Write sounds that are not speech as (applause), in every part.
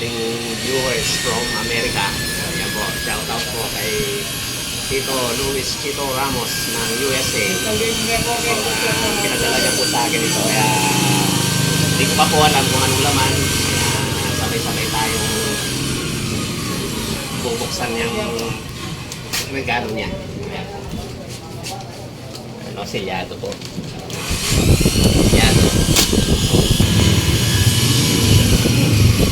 ating viewers from America. Ayan po, shout out po kay Tito Luis Chito Ramos ng USA. So, uh, po sa akin ito. Kaya hindi ko pa po alam kung anong laman. Kaya sabay-sabay tayong bubuksan yung regalo niya. Ayan. Ano, selyado po. Selyado. Uy. Oh, may sulat, may sulat. Oh, uy, uy, uy, uy. Ayan po. Yung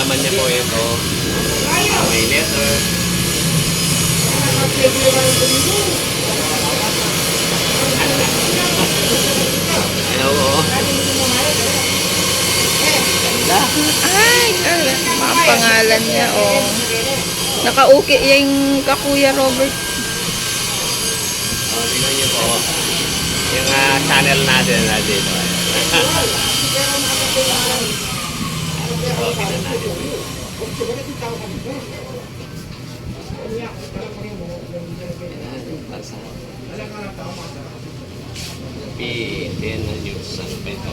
laman niya po ito. May letter. Po? Ganda. Ay, mga pangalan niya, oh. Nakauki yung kakuya Robert. Oh, tingnan niyo po. Yung ah, channel natin na dito. oh, tingnan natin. P10 na news ang pento.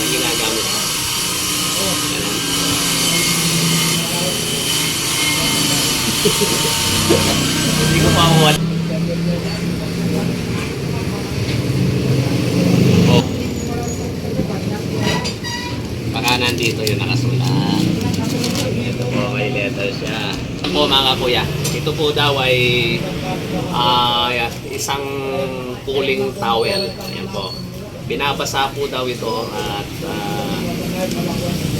Ang ginagamit ko. Ganun. Hindi ko wala. Oh. Baka nandito yung nakasulat. Ito po, may letter siya. Ito po mga kuya, ito po daw ay ah, isang cooling towel. Ayan po. Binabasa po daw ito at ah,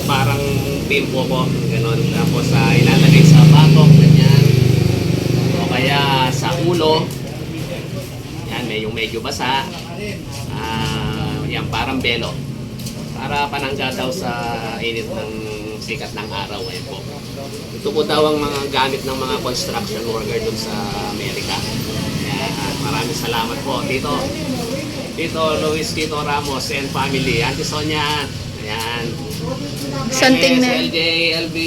parang bimbo po, ganun. Tapos ah, ilalagay sa batok, kaya sa ulo, yan, may yung medyo basa. Ah, yan, parang belo. Para panangga daw sa init ng sikat ng araw. Ayan po. Ito po daw ang mga gamit ng mga construction worker dun sa Amerika. Ayan, at maraming salamat po. Tito, Tito Luis Tito Ramos and family. Auntie Sonia, ayan. Something na LJ, LB.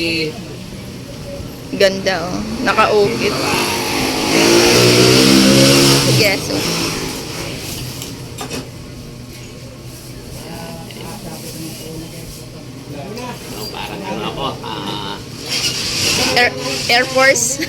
ganda, oh. Nakaukit. Yes, oh. No, parang ano ako, ah, Air, Air Force.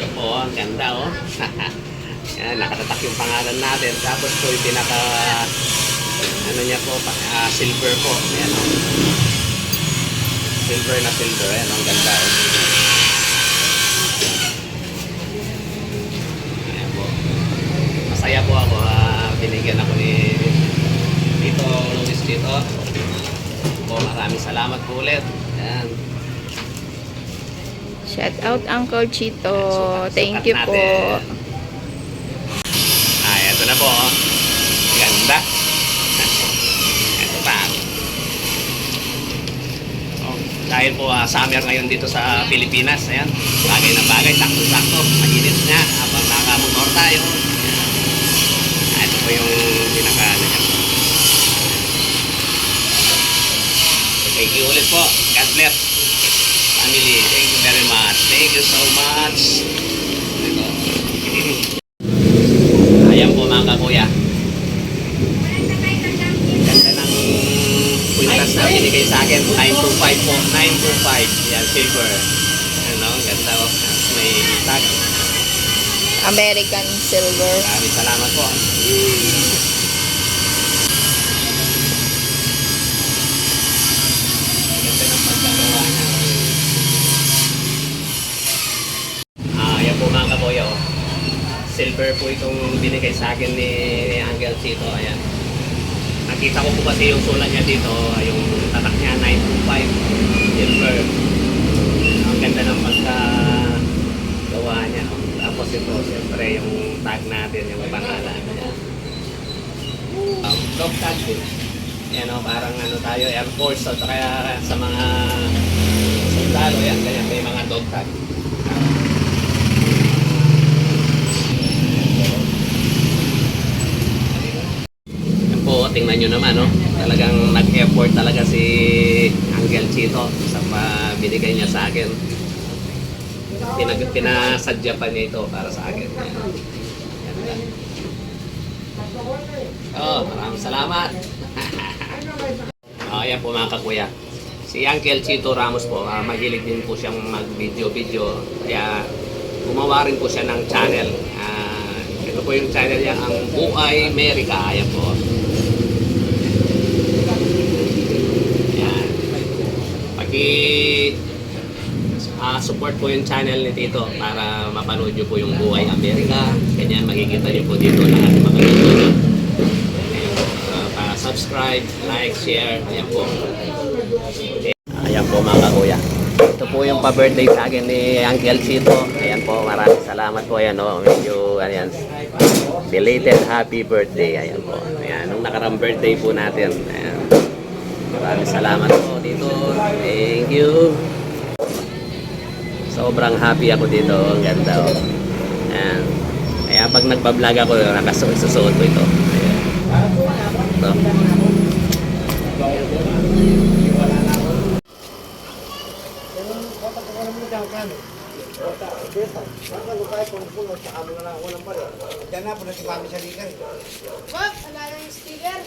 Yan (laughs) po, ang ganda oh. (laughs) Nakatatak yung pangalan natin. Tapos po yung pinaka, ano niya po, ah, silver po. Yan oh. Silver na silver. Yan, ang ganda oh. Ayan po. Masaya po ako. ah, binigyan ako ni Tito Luis dito. Po, maraming salamat po ulit. Yan. Shout out Uncle Chito. Thank you po. natin. Ah, eto na po. oh. Ganda. Eto pa. Oh, dahil po ah, summer ngayon dito sa Pilipinas, ayan, bagay na bagay, sakto-sakto, mainit nga, habang nakamotor tayo. Ayan. Ito po yung pinaka ano niya. Thank you ulit po. God bless. Family, thank you very much. Thank you so much. Ito. Ayan po mga kakuya. Ganda ng kwintas na binigay sa akin. 925 po. 925. Yan, silver. Ano, ganda oh. Tapos May tag. American Silver. Maraming salamat po. Ganda ng pagkagawa niya. Ah, yan po mga kaboyo. Silver po itong binigay sa akin ni Angel Tito. Ayan. Nakita ko po kasi yung sulat niya dito, yung tatak niya 925 silver. Ang ganda ng pagkagawa niya. Tapos ito, siyempre yung tag natin, yung pangalan niya. Um, dog tag. Yan o, parang ano tayo, Air Force. So, kaya sa mga sundalo, yan, ganyan, may mga dog tag. Tingnan nyo naman, no? Talagang nag-effort talaga si Uncle Chito sa binigay niya sa akin. Pinag pinasadya pa niya ito para sa akin. Ayan. Ganda. Oh, maraming salamat. (laughs) oh, ayan po mga kakuya. Si Uncle Chito Ramos po, ah, mahilig din po siyang mag-video-video. Kaya gumawa rin po siya ng channel. Ah, ito po yung channel niya, ang Buhay America. Ayan po. Ayan. Ah, support po yung channel ni Tito para mapanood nyo po yung Buhay America. Ganyan, makikita nyo po dito lahat ng mga video. Ah, para subscribe, like, share. Ayan po. Ayan po mga kuya. Ito po yung pa-birthday sa akin ni Uncle Chito. Ayan po, maraming salamat po. Ayan o, medyo, ayan, belated happy birthday. Ayan po. Ayan, nung nakarang birthday po natin. Ayan. Maraming salamat po dito. Thank you. Sobrang happy ako dito. Ang ganda o. Ayan. Kaya pag nagpa-vlog ako, nakasuot ko ito. Ayan. Ito. Diyan na po nagkipami sa likan. Wala na yung sticker.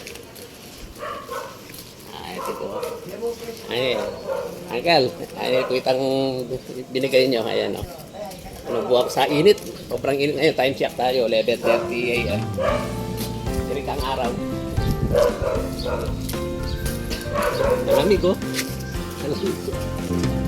Ay, Uncle, ay, ito itang binigay nyo. Ayan, o. Ano, buwak sa init. Sobrang init ngayon. Time check tayo. 11.30 a.m. Sirik ang araw. Malamig, oh. Malamig.